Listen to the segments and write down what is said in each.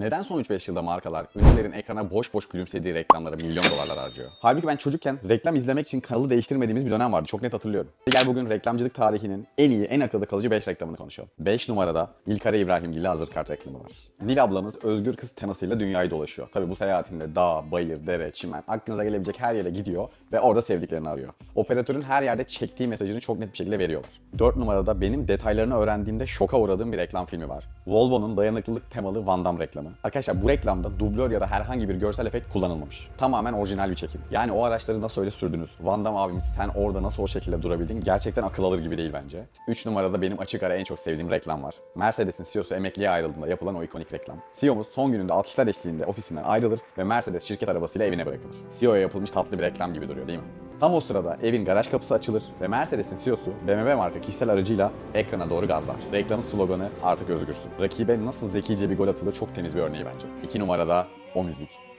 Neden son 3-5 yılda markalar ünlülerin ekrana boş boş gülümsediği reklamlara milyon dolarlar harcıyor? Halbuki ben çocukken reklam izlemek için kanalı değiştirmediğimiz bir dönem vardı. Çok net hatırlıyorum. Gel bugün reklamcılık tarihinin en iyi, en akılda kalıcı 5 reklamını konuşalım. 5 numarada Nilkara İbrahimgil'le hazır kart reklamı var. Nil ablamız özgür kız temasıyla dünyayı dolaşıyor. Tabi bu seyahatinde dağ, bayır, dere, çimen aklınıza gelebilecek her yere gidiyor ve orada sevdiklerini arıyor. Operatörün her yerde çektiği mesajını çok net bir şekilde veriyorlar. 4 numarada benim detaylarını öğrendiğimde şoka uğradığım bir reklam filmi var. Volvo'nun dayanıklılık temalı Van Damme reklamı. Arkadaşlar bu reklamda dublör ya da herhangi bir görsel efekt kullanılmamış. Tamamen orijinal bir çekim. Yani o araçları nasıl öyle sürdünüz? Van Damme abimiz sen orada nasıl o şekilde durabildin? Gerçekten akıl alır gibi değil bence. 3 numarada benim açık ara en çok sevdiğim reklam var. Mercedes'in CEO'su emekliye ayrıldığında yapılan o ikonik reklam. CEO'muz son gününde alkışlar eşliğinde ofisinden ayrılır ve Mercedes şirket arabasıyla evine bırakılır. CEO'ya yapılmış tatlı bir reklam gibi duruyor değil mi? Tam o sırada evin garaj kapısı açılır ve Mercedes'in CEO'su BMW marka kişisel aracıyla ekrana doğru gazlar. Reklamın sloganı artık özgürsün. Rakibe nasıl zekice bir gol atılır çok temiz bir örneği bence. 2 numarada o müzik.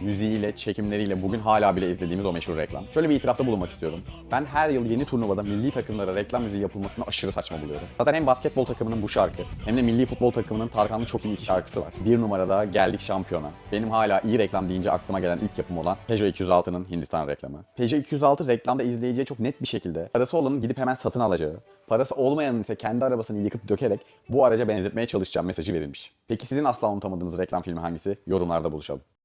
Müziğiyle, çekimleriyle bugün hala bile izlediğimiz o meşhur reklam. Şöyle bir itirafta bulunmak istiyorum. Ben her yıl yeni turnuvada milli takımlara reklam müziği yapılmasını aşırı saçma buluyorum. Zaten hem basketbol takımının bu şarkı hem de milli futbol takımının Tarkan'lı çok iyi iki şarkısı var. Bir numarada geldik şampiyona. Benim hala iyi reklam deyince aklıma gelen ilk yapım olan Peugeot 206'nın Hindistan reklamı. Peugeot 206 reklamda izleyiciye çok net bir şekilde parası olanın gidip hemen satın alacağı, parası olmayanın ise kendi arabasını yıkıp dökerek bu araca benzetmeye çalışacağım mesajı verilmiş. Peki sizin asla unutamadığınız reklam filmi hangisi? Yorumlarda buluşalım.